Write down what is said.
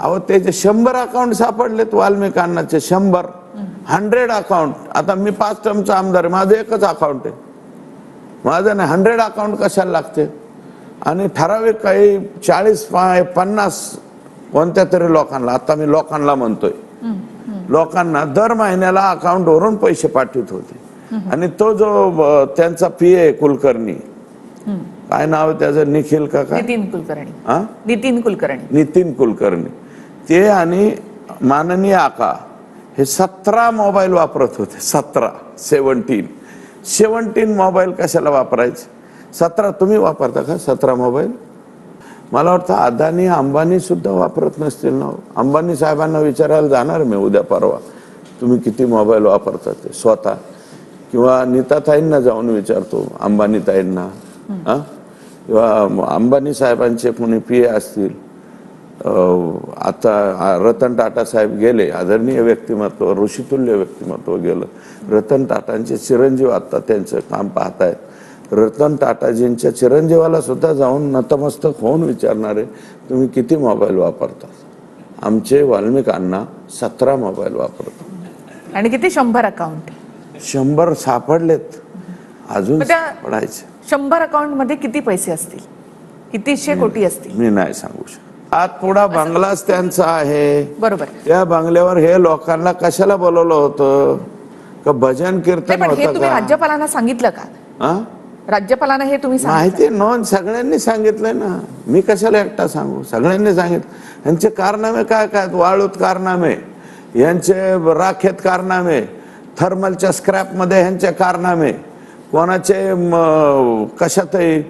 अहो त्याचे शंभर अकाउंट सापडलेत वाल्मिकांनाचे शंभर. हंड्रेड अकाउंट आता मी पाच टर्मचा आमदार आहे माझं एकच अकाउंट आहे. माझं नाही हंड्रेड अकाउंट कशाला लागते? आणि ठराविक काही चाळीस पन्नास कोणत्या तरी लोकांना आता मी लोकांना म्हणतोय. लोकांना दर महिन्याला अकाउंट वरून पैसे पाठवित होते. आणि तो जो त्यांचा पी ए कुलकर्णी. काय नाव त्याचं? निखिल का नितीन कुलकर्णी. हा? नितीन कुलकर्णी. नितीन कुलकर्णी. ते आणि माननीय आका हे सतरा मोबाईल वापरत होते सतरा सेवन्टीन सेवन्टीन मोबाईल कशाला वापरायचे? सतरा तुम्ही वापरता का सतरा मोबाईल? मला वाटतं अदानी अंबानी सुद्धा वापरत नसतील ना हो. अंबानी साहेबांना विचारायला जाणार मी उद्या परवा. तुम्ही किती मोबाईल वापरता ते? स्वतः. किंवा नीताताईंना जाऊन विचारतो अंबानी ताईंना हा? किंवा अंबानी साहेबांचे कोणी पी असतील. अं, आता रतन टाटा साहेब गेले आदरणीय व्यक्तिमत्व ऋषितुल्य व्यक्तिमत्व गेलं. रतन टाटांचे चिरंजीव आता त्यांचं काम पाहतायत. रतन टाटाजींच्या चिरंजीवाला सुद्धा जाऊन नतमस्तक होऊन विचारणारे तुम्ही किती मोबाईल वापरता? आमचे वाल्मिकांना सतरा मोबाईल वापरतात. आणि किती? शंभर अकाउंट शंभर सापडलेत. अजून मग त्या- पडायचे शंभर अकाउंटमध्ये किती पैसे असतील? कितीशे कोटी असतील? मी नाही सांगू शकत. आत पुढा बंगलाच त्यांचा आहे. बरोबर. त्या बंगल्यावर हे लोकांना कशाला बोलवलं होतं? का भजन नाही, कीर्तन पण हे होतं तुम्ही का? राज्यपालांना सांगितलं का? हा? राज्यपालांना हे तुम्ही सांगितलं. माहिती नोंद सगळ्यांनी सांगितलंय ना. मी कशाला एकटा सांगू? सगळ्यांनी सांगितलं. यांचे कारनामे काय काय आहेत? वाळूत कारनामे यांचे राखेत कारनामे थर्मलच्या स्क्रॅपमध्ये ह्यांचे कारनामे. कोणाचे म, कशातही